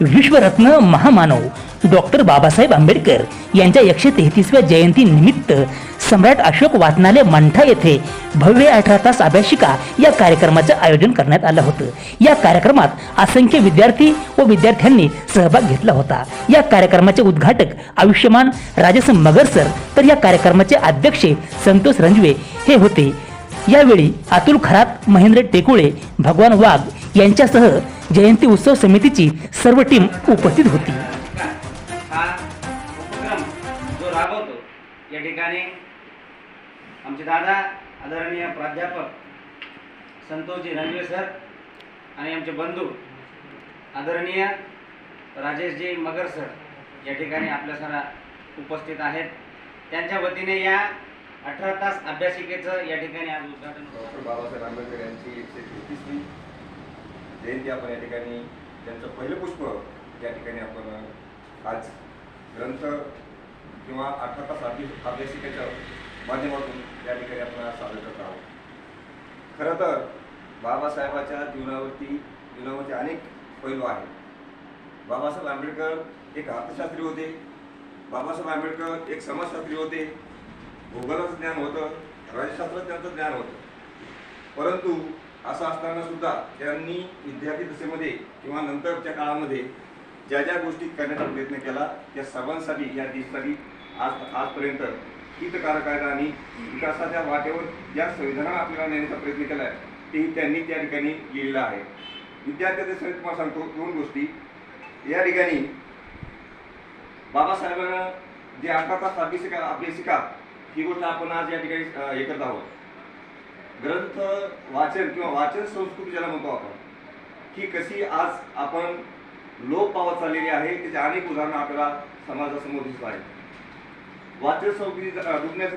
विश्वरत्न महामानव डॉक्टर बाबासाहेब आंबेडकर यांच्या एकशे तेहतीसव्या जयंती निमित्त सम्राट अशोक वाचनालय मंठा येथे भव्य अठरा तास अभ्यासिका या कार्यक्रमाचे आयोजन करण्यात आलं होतं. या कार्यक्रमात असंख्य विद्यार्थी व विद्यार्थ्यांनी सहभाग घेतला होता. या कार्यक्रमाचे उद्घाटक आयुष्यमान राजस मगर सर तर या कार्यक्रमाचे अध्यक्ष संतोष रंजवे हे होते. यावेळी अतुल खरात महेंद्र टेकुळे भगवान वाघ यांच्यासह जयंती उत्सव समितीची सर्व टीम उपस्थित होती. हा उपक्रम जो राबवतो या ठिकाणी आमचे दादा आदरणीय प्राध्यापक संतोषजी रणवे सर आणि आमचे बंधू आदरणीय राजेशजी मगर सर या ठिकाणी आपल्या सरा उपस्थित आहेत. त्यांच्या वतीने या अठरा तास अभ्यासिकेचं या ठिकाणी आज उद्घाटन डॉक्टर बाबासाहेब आंबेडकर यांची एकशे तेहतीसवी जयंती आपण या ठिकाणी त्यांचं पहिलं पुष्प या ठिकाणी आपण आज ग्रंथ किंवा अठरा तास अभ्यास अभ्यासिकेच्या माध्यमातून या ठिकाणी आपण आज सादर करत आहोत. खरं तर बाबासाहेबाच्या जीवनावरती जीवनावरती अनेक पैलू आहेत. बाबासाहेब आंबेडकर एक अर्थशास्त्री होते. बाबासाहेब आंबेडकर एक समाजशास्त्री होते. भूगोलाचं ज्ञान होतं. राज्यशास्त्रात त्यांचं ज्ञान होतं. परंतु असं असताना सुद्धा त्यांनी विद्यार्थी दशेमध्ये किंवा नंतरच्या काळामध्ये ज्या ज्या गोष्टी करण्याचा प्रयत्न केला त्या सर्वांसाठी या देशासाठी आज आजपर्यंत हितकारक आहेत आणि विकासाच्या वाटेवर ज्या संविधानानं आपल्याला नेण्याचा प्रयत्न केला आहे तेही त्यांनी त्या ठिकाणी लिहिलेलं आहे. विद्यार्थी दशेत तुम्हाला सांगतो दोन गोष्टी. या ठिकाणी बाबासाहेबांना जे अठरा तास अभ्यासिका अभ्यासिका ही गोष्ट आपण आज या ठिकाणी हे करत आहोत. ग्रंथ वाचन किंवा वाचन संस्कृती ज्याला म्हणतो आपण की कशी आज आपण लोप पावत चाललेली आहे त्याचे अनेक उदाहरणं आपल्याला समाजासमोर दिसत आहेत. वाचन संस्कृती डुबण्याचं